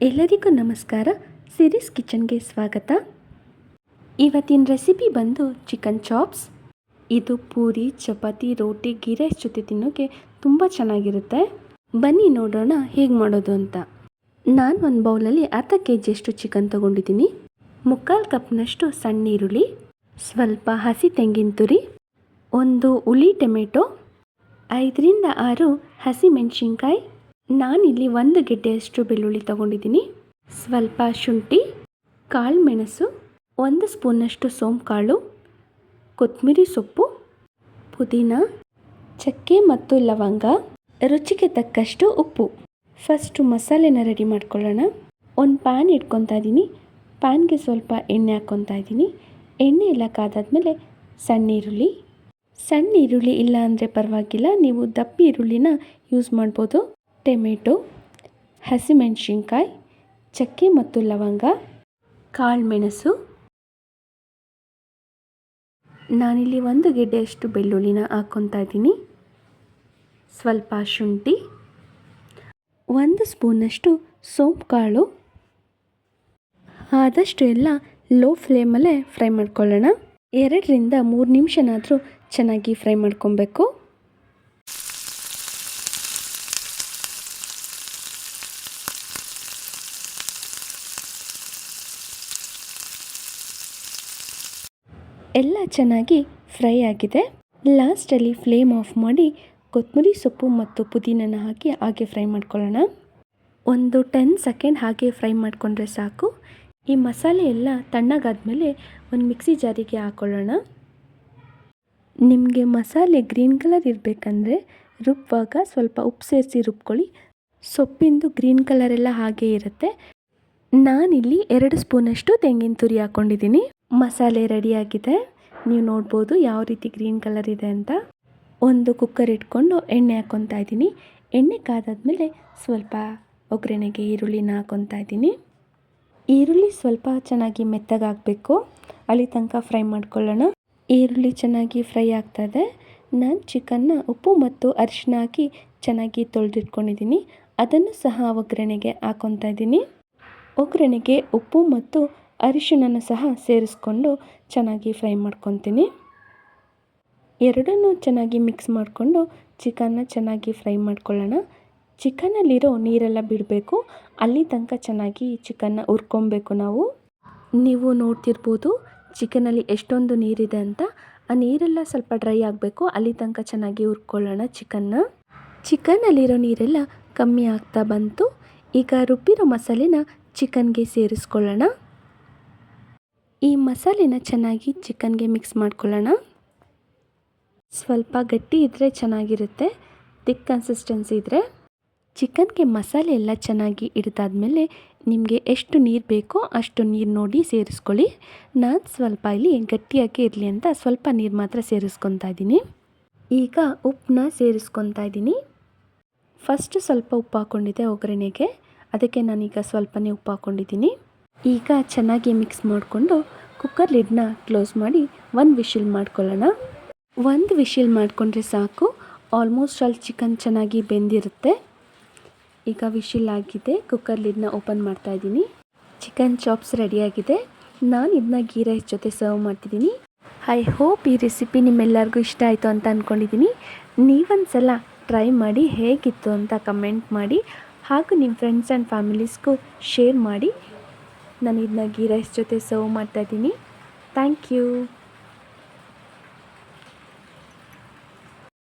ಎಲ್ಲರಿಗೂ ನಮಸ್ಕಾರ. ಸಿರೀಸ್ ಕಿಚನ್ಗೆ ಸ್ವಾಗತ. ಇವತ್ತಿನ ರೆಸಿಪಿ ಬಂದು ಚಿಕನ್ ಚಾಪ್ಸ್ ಇದು ಪೂರಿ, ಚಪಾತಿ, ರೋಟಿ ಗೀ ಜೊತೆ ತಿನ್ನೋಕ್ಕೆ ತುಂಬ ಚೆನ್ನಾಗಿರುತ್ತೆ. ಬನ್ನಿ ನೋಡೋಣ ಹೇಗೆ ಮಾಡೋದು ಅಂತ. ನಾನು ಒಂದು ಬೌಲಲ್ಲಿ ಅರ್ಧ ಕೆ ಜಿಯಷ್ಟು ಚಿಕನ್ ತೊಗೊಂಡಿದ್ದೀನಿ. ಮುಕ್ಕಾಲು ಕಪ್ನಷ್ಟು ಸಣ್ಣ ಈರುಳ್ಳಿ, ಸ್ವಲ್ಪ ಹಸಿ ತೆಂಗಿನ ತುರಿ, ಒಂದು ಹುಳಿ ಟೊಮೆಟೊ, ಐದರಿಂದ ಆರು ಹಸಿ ಮೆಣಸಿನ್ಕಾಯಿ ನಾನಿಲ್ಲಿ ಒಂದು ಗೆಡ್ಡೆಯಷ್ಟು ಬೆಳ್ಳುಳ್ಳಿ ತಗೊಂಡಿದ್ದೀನಿ. ಸ್ವಲ್ಪ ಶುಂಠಿ, ಕಾಳು ಮೆಣಸು, ಒಂದು ಸ್ಪೂನಷ್ಟು ಸೋಂಕಾಳು ಕೊತ್ತಂಬರಿ ಸೊಪ್ಪು, ಪುದೀನ, ಚಕ್ಕೆ ಮತ್ತು ಲವಂಗ, ರುಚಿಗೆ ತಕ್ಕಷ್ಟು ಉಪ್ಪು. ಫಸ್ಟು ಮಸಾಲೆನ ರೆಡಿ ಮಾಡ್ಕೊಳ್ಳೋಣ. ಒಂದು ಪ್ಯಾನ್ ಇಟ್ಕೊತಾ ಇದ್ದೀನಿ ಪ್ಯಾನ್ಗೆ ಸ್ವಲ್ಪ ಎಣ್ಣೆ ಹಾಕ್ಕೊತಾ ಇದ್ದೀನಿ ಎಣ್ಣೆ ಎಲ್ಲ ಕಾದಾದ್ಮೇಲೆ ಸಣ್ಣ ಈರುಳ್ಳಿ. ಸಣ್ಣ ಈರುಳ್ಳಿ ಇಲ್ಲ ಅಂದರೆ ಪರವಾಗಿಲ್ಲ. ನೀವು ದಪ್ಪ ಈರುಳ್ಳಿನ ಯೂಸ್ ಮಾಡ್ಬೋದು. ಟೊಮೆಟೊ, ಹಸಿಮೆಣಸಿನ್ಕಾಯಿ, ಚಕ್ಕೆ ಮತ್ತು ಲವಂಗ ಕಾಳು ಮೆಣಸು ನಾನಿಲ್ಲಿ ಒಂದು ಗೆಡ್ಡೆಯಷ್ಟು ಬೆಳ್ಳುಳ್ಳಿನ ಹಾಕ್ಕೊತಾ ಇದ್ದೀನಿ. ಸ್ವಲ್ಪ ಶುಂಠಿ, ಒಂದು ಸ್ಪೂನಷ್ಟು ಸೋಂಪು ಕಾಳು ಆದಷ್ಟು ಎಲ್ಲ ಲೋ ಫ್ಲೇಮಲ್ಲೇ ಫ್ರೈ ಮಾಡ್ಕೊಳ್ಳೋಣ. ಎರಡರಿಂದ ಮೂರು ನಿಮಿಷನಾದರೂ ಚೆನ್ನಾಗಿ ಫ್ರೈ ಮಾಡ್ಕೊಬೇಕು. ಎಲ್ಲ ಚೆನ್ನಾಗಿ ಫ್ರೈ ಆಗಿದೆ. ಲಾಸ್ಟಲ್ಲಿ ಫ್ಲೇಮ್ ಆಫ್ ಮಾಡಿ ಕೊತ್ತಂಬರಿ ಸೊಪ್ಪು ಮತ್ತು ಪುದೀನನ ಹಾಕಿ ಹಾಗೆ ಫ್ರೈ ಮಾಡ್ಕೊಳ್ಳೋಣ. ಒಂದು ಟೆನ್ ಸೆಕೆಂಡ್ ಹಾಗೆ ಫ್ರೈ ಮಾಡಿಕೊಂಡ್ರೆ ಸಾಕು. ಈ ಮಸಾಲೆ ಎಲ್ಲ ತಣ್ಣಗಾದ್ಮೇಲೆ ಒಂದು ಮಿಕ್ಸಿ ಜಾರಿಗೆ ಹಾಕ್ಕೊಳ್ಳೋಣ ನಿಮಗೆ ಮಸಾಲೆ ಗ್ರೀನ್ ಕಲರ್ ಇರಬೇಕಂದ್ರೆ ರುಬ್ಬುವಾಗ ಸ್ವಲ್ಪ ಉಪ್ಪು ಸೇರಿಸಿ ರುಬ್ಕೊಳ್ಳಿ. ಸೊಪ್ಪಿಂದು ಗ್ರೀನ್ ಕಲರೆಲ್ಲ ಹಾಗೆ ಹಾಗೇ ಇರುತ್ತೆ. ನಾನಿಲ್ಲಿ ಎರಡು ಸ್ಪೂನಷ್ಟು ತೆಂಗಿನ ತುರಿ ಹಾಕ್ಕೊಂಡಿದ್ದೀನಿ ಮಸಾಲೆ ರೆಡಿಯಾಗಿದೆ ನೀವು ನೋಡ್ಬೋದು ಯಾವ ರೀತಿ ಗ್ರೀನ್ ಕಲರ್ ಇದೆ ಅಂತ. ಒಂದು ಕುಕ್ಕರ್ ಇಟ್ಕೊಂಡು ಎಣ್ಣೆ ಹಾಕ್ಕೊತಾ ಇದ್ದೀನಿ. ಎಣ್ಣೆ ಕಾದಾದ್ಮೇಲೆ ಸ್ವಲ್ಪ ಒಗ್ಗರಣೆಗೆ ಈರುಳ್ಳಿನ ಹಾಕ್ಕೊತಾ ಇದ್ದೀನಿ. ಈರುಳ್ಳಿ ಸ್ವಲ್ಪ ಚೆನ್ನಾಗಿ ಮೆತ್ತಗಾಗಬೇಕು. ಅಲ್ಲಿ ತನಕ ಫ್ರೈ ಮಾಡ್ಕೊಳ್ಳೋಣ. ಈರುಳ್ಳಿ ಚೆನ್ನಾಗಿ ಫ್ರೈ ಆಗ್ತದೆ ನಾನು ಚಿಕನ್ನ ಉಪ್ಪು ಮತ್ತು ಅರಿಶಿನ ಹಾಕಿ ಚೆನ್ನಾಗಿ ತೊಳೆದಿಟ್ಕೊಂಡಿದ್ದೀನಿ. ಅದನ್ನು ಸಹ ಒಗ್ಗರಣೆಗೆ ಹಾಕ್ಕೊತಾ ಇದ್ದೀನಿ. ಒಗ್ಗರಣೆಗೆ ಉಪ್ಪು ಮತ್ತು ಅರಿಶಿಣನ ಸಹ ಸೇರಿಸ್ಕೊಂಡು ಚೆನ್ನಾಗಿ ಫ್ರೈ ಮಾಡ್ಕೊತೀನಿ. ಎರಡನ್ನೂ ಚೆನ್ನಾಗಿ ಮಿಕ್ಸ್ ಮಾಡಿಕೊಂಡು ಚಿಕನ್ನ ಚೆನ್ನಾಗಿ ಫ್ರೈ ಮಾಡ್ಕೊಳ್ಳೋಣ. ಚಿಕನಲ್ಲಿರೋ ನೀರೆಲ್ಲ ಬಿಡಬೇಕು. ಅಲ್ಲಿ ತನಕ ಚೆನ್ನಾಗಿ ಚಿಕನ್ನ ಹುರ್ಕೊಬೇಕು ನಾವು. ನೀವು ನೋಡ್ತಿರ್ಬೋದು ಚಿಕನಲ್ಲಿ ಎಷ್ಟೊಂದು ನೀರಿದೆ ಅಂತ. ಆ ನೀರೆಲ್ಲ ಸ್ವಲ್ಪ ಡ್ರೈ ಆಗಬೇಕು. ಅಲ್ಲಿ ತನಕ ಚೆನ್ನಾಗಿ ಹುರ್ಕೊಳ್ಳೋಣ ಚಿಕನ್ನ. ಚಿಕನ್ನಲ್ಲಿರೋ ನೀರೆಲ್ಲ ಕಮ್ಮಿ ಆಗ್ತಾ ಬಂತು. ಈಗ ರುಬ್ಬಿರೋ ಮಸಾಲೆನ ಚಿಕನ್ಗೆ ಸೇರಿಸ್ಕೊಳ್ಳೋಣ. ಈ ಮಸಾಲೆನ ಚೆನ್ನಾಗಿ ಚಿಕನ್ಗೆ ಮಿಕ್ಸ್ ಮಾಡ್ಕೊಳ್ಳೋಣ. ಸ್ವಲ್ಪ ಗಟ್ಟಿ ಇದ್ದರೆ ಚೆನ್ನಾಗಿರುತ್ತೆ ತಿಕ್ ಕನ್ಸಿಸ್ಟೆನ್ಸಿ ಇದ್ದರೆ ಚಿಕನ್ಗೆ ಮಸಾಲೆ ಎಲ್ಲ ಚೆನ್ನಾಗಿ ಹಿಡಿದಾದ್ಮೇಲೆ ನಿಮಗೆ ಎಷ್ಟು ನೀರು ಬೇಕೋ ಅಷ್ಟು ನೀರು ನೋಡಿ ಸೇರಿಸ್ಕೊಳ್ಳಿ. ನಾನು ಸ್ವಲ್ಪ ಇಲ್ಲಿ ಗಟ್ಟಿಯಾಗಿ ಇರಲಿ ಅಂತ ಸ್ವಲ್ಪ ನೀರು ಮಾತ್ರ ಸೇರಿಸ್ಕೊತಾ ಇದ್ದೀನಿ. ಈಗ ಉಪ್ಪನ್ನ ಸೇರಿಸ್ಕೊತಾ ಇದ್ದೀನಿ. ಫಸ್ಟ್ ಸ್ವಲ್ಪ ಉಪ್ಪು ಹಾಕ್ಕೊಂಡಿದ್ದೆ ಒಗ್ಗರಣೆಗೆ. ಅದಕ್ಕೆ ನಾನೀಗ ಸ್ವಲ್ಪನೇ ಉಪ್ಪು ಹಾಕ್ಕೊಂಡಿದ್ದೀನಿ ಈಗ ಚೆನ್ನಾಗಿ ಮಿಕ್ಸ್ ಮಾಡಿಕೊಂಡು ಕುಕ್ಕರ್ ಲಿಡ್ನ ಕ್ಲೋಸ್ ಮಾಡಿ ಒಂದು ವಿಶಿಲ್ ಮಾಡ್ಕೊಳ್ಳೋಣ. ಒಂದು ವಿಶಿಲ್ ಮಾಡಿಕೊಂಡ್ರೆ ಸಾಕು. ಆಲ್ಮೋಸ್ಟ್ ಅಲ್ಲಿ ಚಿಕನ್ ಚೆನ್ನಾಗಿ ಬೆಂದಿರುತ್ತೆ. ಈಗ ವಿಶಿಲ್ ಆಗಿದೆ. ಕುಕ್ಕರ್ ಲಿಡ್ನ ಓಪನ್ ಮಾಡ್ತಾ ಇದ್ದೀನಿ. ಚಿಕನ್ ಚಾಪ್ಸ್ ರೆಡಿಯಾಗಿದೆ ನಾನು ಇದನ್ನ ಗೀ ರೈಸ್ ಜೊತೆ ಸರ್ವ್ ಮಾಡ್ತಿದ್ದೀನಿ. ಐ ಹೋಪ್ ಈ ರೆಸಿಪಿ ನಿಮ್ಮೆಲ್ಲರಿಗೂ ಇಷ್ಟ ಆಯಿತು ಅಂತ ಅಂದ್ಕೊಂಡಿದ್ದೀನಿ ನೀವೊಂದು ಸಲ ಟ್ರೈ ಮಾಡಿ ಹೇಗಿತ್ತು ಅಂತ ಕಮೆಂಟ್ ಮಾಡಿ ಹಾಗೂ ನಿಮ್ಮ ಫ್ರೆಂಡ್ಸ್ ಆ್ಯಂಡ್ ಫ್ಯಾಮಿಲೀಸ್ಗೂ ಶೇರ್ ಮಾಡಿ. ನಾನು ಇದನ್ನ ಗೀ ರೈಸ್ ಜೊತೆ ಸರ್ವ್ ಮಾಡ್ತಾಯಿದ್ದೀನಿ ಥ್ಯಾಂಕ್ ಯು